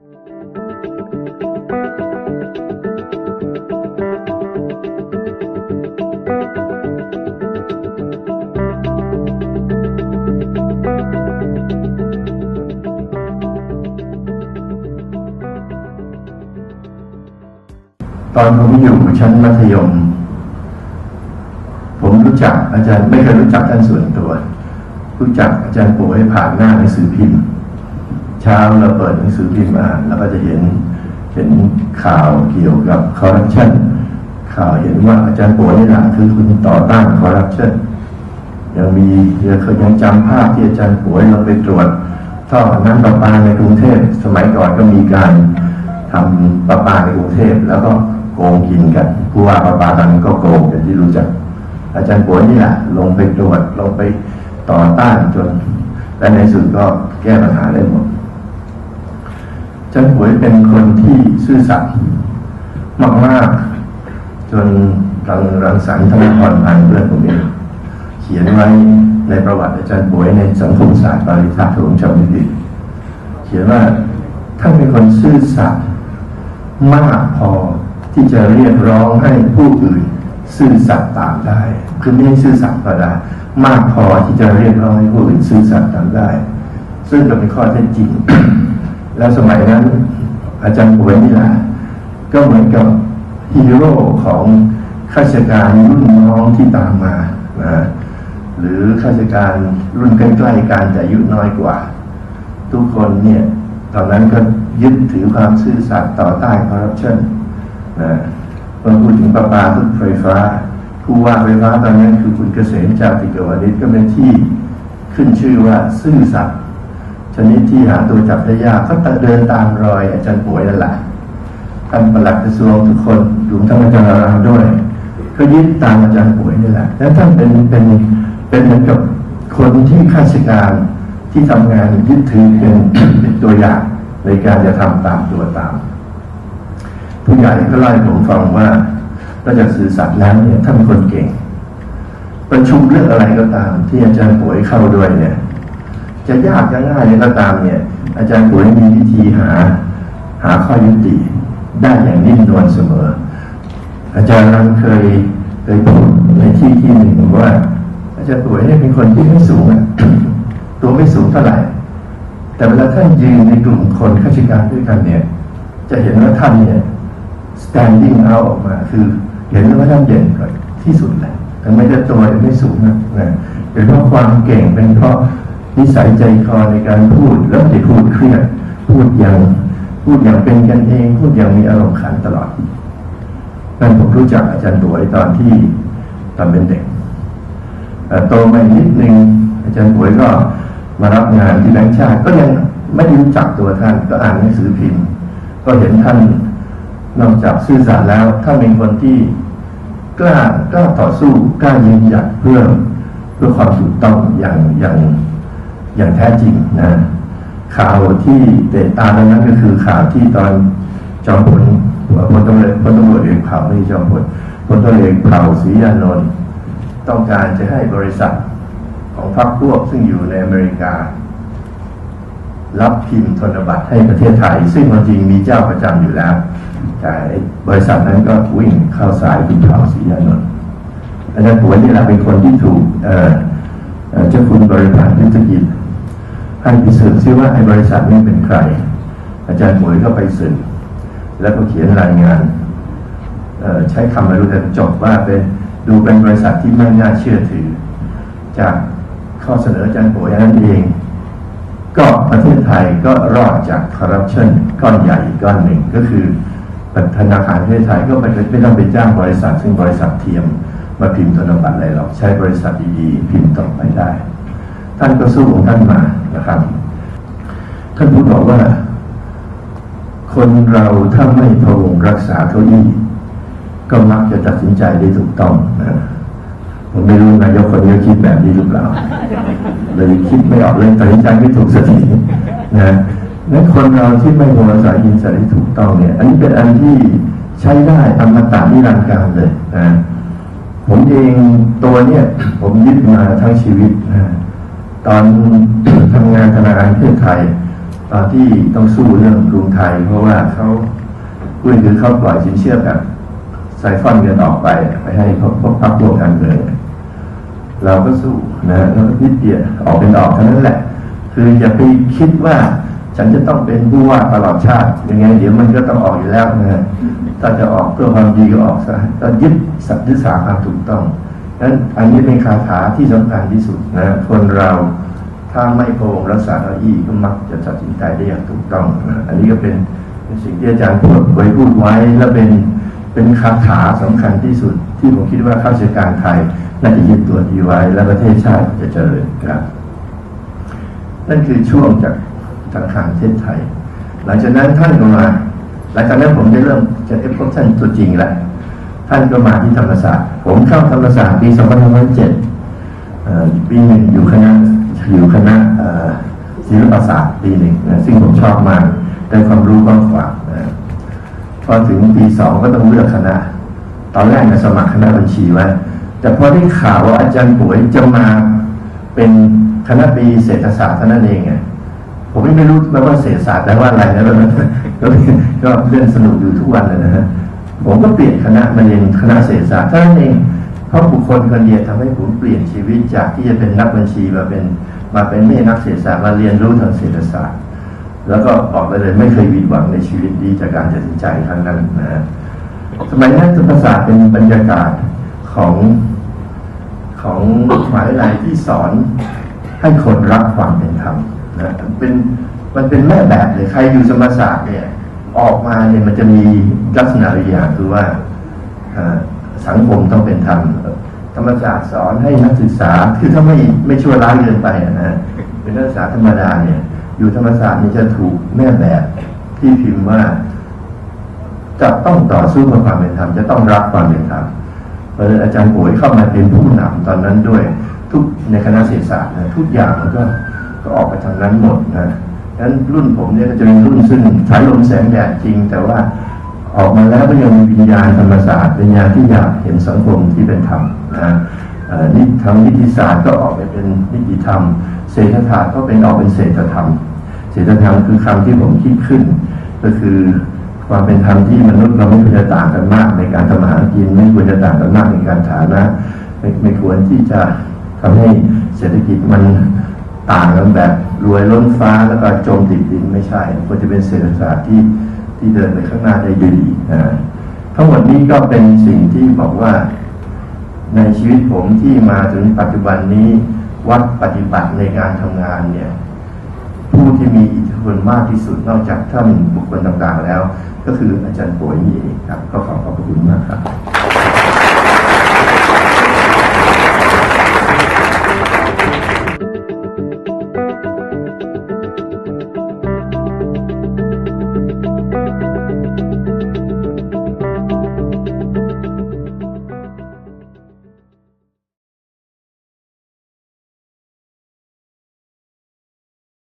ตอนผมอยู่ชั้นมัธยม ผมรู้จักอาจารย์ไม่เคยรู้จักท่านส่วนตัว รู้จักอาจารย์ป่วยผ่านหน้าหนังสือพิมพ์ เช้าเราเปิดหนังสือพิมพ์อ่านแล้วก็จะเห็นเห็นข่าวเกี่ยวกับคอร์รัปชันข่าวเห็นว่าอาจารย์ป่วยนี่แหละคือคุณต่อต้านคอร์รัปชันยังมียังเคยยังจำภาพที่อาจารย์ป่วยเราไปตรวจท่อน้ำประปาในกรุงเทพสมัยก่อนก็มีการทำประปาในกรุงเทพแล้วก็โกงกินกันผู้ว่าประปาตอนนั้นก็โกงอย่างที่รู้จัก อาจารย์ป่วยนี่แหละลงไปตรวจลงไปต่อต้านจนและในสุดก็แก้ปัญหาได้หมด อาจารย์ป่วย เป็นคนที่ซื่อสัตย์มากๆ จนรังรังสรรค์ธนพรพันเพื่อนผมเองเขียนไว้ในประวัติอาจารย์ป่วยในสังคมศาสตร์ปริทัศน์ของชาวนิติเขียนว่าท่านเป็นคนซื่อสัตย์มากพอที่จะเรียกร้องให้ผู้อื่นซื่อสัตย์ตามได้ คือไม่ใช่ซื่อสัตย์ก็ได้มากพอที่จะเรียกร้องให้ผู้อื่นซื่อสัตย์ตามได้ ซึ่งก็เป็นข้อเท็จจริง แล้วสมัยนั้น อาจารย์ป่วยนี่แหละก็เหมือนกับฮีโร่ของข้าราชการรุ่นน้องที่ตามมานะหรือข้าราชการรุ่นใกล้ๆกันแต่อายุน้อยกว่า ทุกคนเนี่ยตอนนั้นก็ยึดถือความซื่อสัตย์ต่อต้านคอร์รัปชันนะเมื่อพูดถึงประปาทุกไฟฟ้า ผู้ว่าไฟฟ้าตอนนั้นคือคุณเกษมจาติกวณิชก็เป็นที่ขึ้นชื่อว่าซื่อสัตย์ นิดที่หาตัวจับได้ยากก็เดินตามรอยอาจารย์ป่วยนั่นแหละท่านประหลัดกระทรวงทุกคนรวมทั้งอาจารย์รามด้วย ก็ยึดตามอาจารย์ป่วยนี่แหละ แล้วท่านเป็นเป็นเป็นเหมือนกับคนที่ข้าราชการที่ทำงานยึดถือเป็นเป็นตัวอย่างในการจะทำตามตัวตาม ผู้ใหญ่ก็เล่าผมฟังว่านอกจากสื่อสารแล้วเนี่ยท่านเป็นคนเก่ง ประชุมเรื่องอะไรก็ตาม ที่อาจารย์ป่วยเข้าด้วยเนี่ย จะยากจะง่ายก็ตามเนี่ย อาจารย์ป่วยมีวิธีหา หาข้อยุติได้อย่างนิ่มนวลเสมอ อาจารย์รังเคยเคยพูดในที่ที่หนึ่งว่า อาจารย์ป่วยเนี่ยเป็นคนที่ไม่สูงอะตัวไม่สูงเท่าไหร่ แต่เวลาท่านยืนในกลุ่มคนข้าราชการด้วยกันเนี่ย จะเห็นว่าท่านเนี่ย standing out ออกมาคือเห็นว่าท่านเด่นกว่าที่สุดแหละแต่ไม่ได้ตัวไม่สูงนะนะเป็นเพราะความเก่งเป็นเพราะ นิสัยใจคอในการพูดแล้วไม่ได้พูดเครียดพูดอย่างพูดอย่างเป็นกันเอง พูดอย่างมีอารมณ์ขันตลอดนั่นผมรู้จักอาจารย์ป่วยตอนที่ตอนเป็นเด็กโตมาอีกนิดนึงอาจารย์ป่วยก็มารับงานที่แบงค์ชาติก็ยังไม่รู้จักตัวท่านก็อ่านหนังสือพิมพ์ ก็เห็นท่านนอกจากซื่อสัตย์แล้วท่านเป็นคนที่กล้ากล้าต่อสู้กล้ายืนหยัดเพื่อเพื่อความถูกต้องอย่างอย่าง อย่างแท้จริงนะข่าวที่เตะตาตอนนั้นก็คือข่าวที่ตอนจอมพลพลตำรวจพลตำรวจเอกเผ่าไม่ใช่จอมพลพลตำรวจเอกเผ่าศรียานนท์ต้องการจะให้บริษัทของพรรคพวกซึ่งอยู่ในอเมริกา รับพิมพ์ธนบัตรให้ประเทศไทย ซึ่งความจริงมีเจ้าประจำอยู่แล้ว แต่บริษัทนั้นก็วิ่งเข้าสายคุณเผ่าศรียานนท์อาจารย์ป่วยนี่แหละเป็นคนที่ถูกเอ่อ เจ้าคุณบริพันธ์ยุทธกิจให้พิสูจน์ซิว่าไอ้บริษัทนี้เป็นใคร อาจารย์หมวยก็ไปสืบแล้วก็เขียนรายงานใช้คำไม่รู้แต่จบว่าเป็นดูเป็นบริษัทที่ไม่น่าเชื่อถือ จากข้อเสนออาจารย์หมวยนั้นเอง ก็ประเทศไทยก็รอดจากคอร์รัปชันก้อนใหญ่ก้อนหนึ่งก็คือธนาคารประเทศไทยก็ไม่ต้องไปจ้างบริษัทซึ่งบริษัทเทียม มาพิมพ์ธนบัตรอะไรหรอกใช้บริษัทดีๆพิมพ์ต่อไปได้ ท่านก็สู้ของท่านมานะครับ ท่านพูดบอกว่า คนเราถ้าไม่พะวงรักษาเก้าอี้ก็มักจะตัดสินใจได้ถูกต้องนะผมไม่รู้นายกคนนี้คิดแบบนี้หรือเปล่าเลยคิดไม่ออกเลยตัดสินใจไม่ถูกสักทีนะนั้นคนเราที่ไม่พวงรักษาอินทรีย์ที่ถูกต้องเนี่ย อันนี้เป็นอันที่ใช้ได้อมตะนิรันดร์การเลยนะ ผมเองตัวเนี่ย ผมยึดมาทั้งชีวิตนะตอนทำงานธนาคารประเทศไทย ตอนที่ต้องสู้เรื่องกรุงไทย เพราะว่าเขาพูดคือเขาปล่อยสินเชื่อแบบไซฟอนเงินออกไป ไปให้พวกพวกพวกการเมืองเราก็สู้นะแล้วก็นิดเดียวออกเป็นออกเท่านั้นแหละ คืออย่าไปคิดว่า ฉันจะต้องเป็นผู้ว่าตลอดชาติยังไงเดี๋ยวมันก็ต้องออกอยู่แล้วนะฮะถ้าจะออกเพื่อความดีก็ออกซะก็ยึดสัตย์ยึดสาความถูกต้องนั้นอันนี้เป็นคาถาที่สำคัญที่สุดนะคนเราถ้าไม่โกงรักษาเก้าอี้ก็มักจะตัดสินใจได้อย่างถูกต้องนะอันนี้ก็เป็นเป็นสิ่งที่อาจารย์พูดไว้พูดไว้และเป็นเป็นคาถาสำคัญที่สุด ที่ผมคิดว่าข้าราชการไทยน่าจะยึดตัวนี้ไว้และประเทศชาติจะเจริญครับ นั่นคือช่วงจาก ธนาคารประเทศไทย หลังจากนั้นท่านก็มา หลังจากนั้นผมได้เริ่มจะได้พบท่านตัวจริงแล้วท่านก็มาที่ธรรมศาสตร์ ผมเข้าธรรมศาสตร์ปี2507เอ่อปีหนึ่งอยู่คณะอยู่คณะศิลปศาสตร์ปีหนึ่งซึ่งผมชอบมากได้ความรู้กว้างขวางพอถึงปีสองก็ต้องเลือกคณะ ตอนแรกนะสมัครคณะบัญชีไว้แต่พอได้ข่าวว่าอาจารย์ป่วยจะมาเป็นคณะปีเศรษฐศาสตร์เท่านั้นเองไง ผมไม่รู้ว่าเศรษฐศาสตร์แปลว่าอะไรนะตอนนั้นก็ก็เล่นสนุกอยู่ทุกวันเลยนะฮะผมก็เปลี่ยนคณะมาเรียนคณะเศรษฐศาสตร์เท่านั้นเองเพราะบุคคลคนเดียวทำให้ผมเปลี่ยนชีวิตจากที่จะเป็นนักบัญชีมาเป็นมาเป็นไม่นักเศรษฐศาสตร์มาเรียนรู้ทางเศรษฐศาสตร์ แล้วก็บอกไปเลยไม่เคยผิดหวังในชีวิตนี้จากการตัดสินใจครั้งนั้นนะฮะสมัยนั้นธรรมศาสตร์เป็นบรรยากาศของของมหาวิทยาลัยที่สอนให้คนรักความเป็นธรรม นะเป็นมันเป็นแม่แบบเลยใครอยู่ธรรมศาสตร์เนี่ยออกมาเนี่ยมันจะมีลักษณะอย่างคือว่าสังคมต้องเป็นธรรมธรรมศาสตร์สอนให้นักศึกษาคือถ้าไม่ไม่ชั่วร้ายเกินไปอะนะเป็นนักศึกษาธรรมดาเนี่ย อยู่ธรรมศาสตร์นี่จะถูกแม่แบบที่พิมพ์ว่าจะต้องต่อสู้เพื่อความเป็นธรรมจะต้องรักความเป็นธรรมเพราะฉะนั้นอาจารย์ป่วยเข้ามาเป็นผู้นำตอนนั้นด้วย ทุกในคณะเศรษฐศาสตร์นะทุกอย่างมันก็ ก็ออกไปทางนั้นหมดนะดังนั้นรุ่นผมเนี่ยก็จะเป็นรุ่นซึ่งฉายลมแสงแดดจริง แต่ว่าออกมาแล้วก็ยังมีวิญญาณธรรมศาสตร์วิญญาณที่อยากเห็นสังคมที่เป็นธรรมนะเอ่อนิทางนิติศาสตร์ก็ออกไปเป็นนิติธรรม เศรษฐศาสตร์ก็เป็นออกเป็นเศรษฐธรรม เศรษฐธรรมคือคำที่ผมคิดขึ้น ก็คือความเป็นธรรมที่มนุษย์เราไม่ควรจะต่างกันมาก ในการทำมาหารกินไม่ควรจะต่างกันมากในการฐานะไม่ไม่ควรที่จะทำให้เศรษฐกิจมัน ต่างกันแบบรวยล้นฟ้าแล้วก็จมติดดินไม่ใช่ควรจะเป็นเศรษฐศาสตร์ที่ที่เดินไปข้างหน้าได้ดีนะทั้งหมดนี้ก็เป็นสิ่งที่บอกว่า ในชีวิตผมที่มาถึงปัจจุบันนี้วัดปฏิบัติในการทำงานเนี่ย ผู้ที่มีอิทธิพลมากที่สุดนอกจากท่านบุคคลต่างๆแล้ว ก็คืออาจารย์ป่วยนี่เองครับ ก็ขอขอบพระคุณมากครับ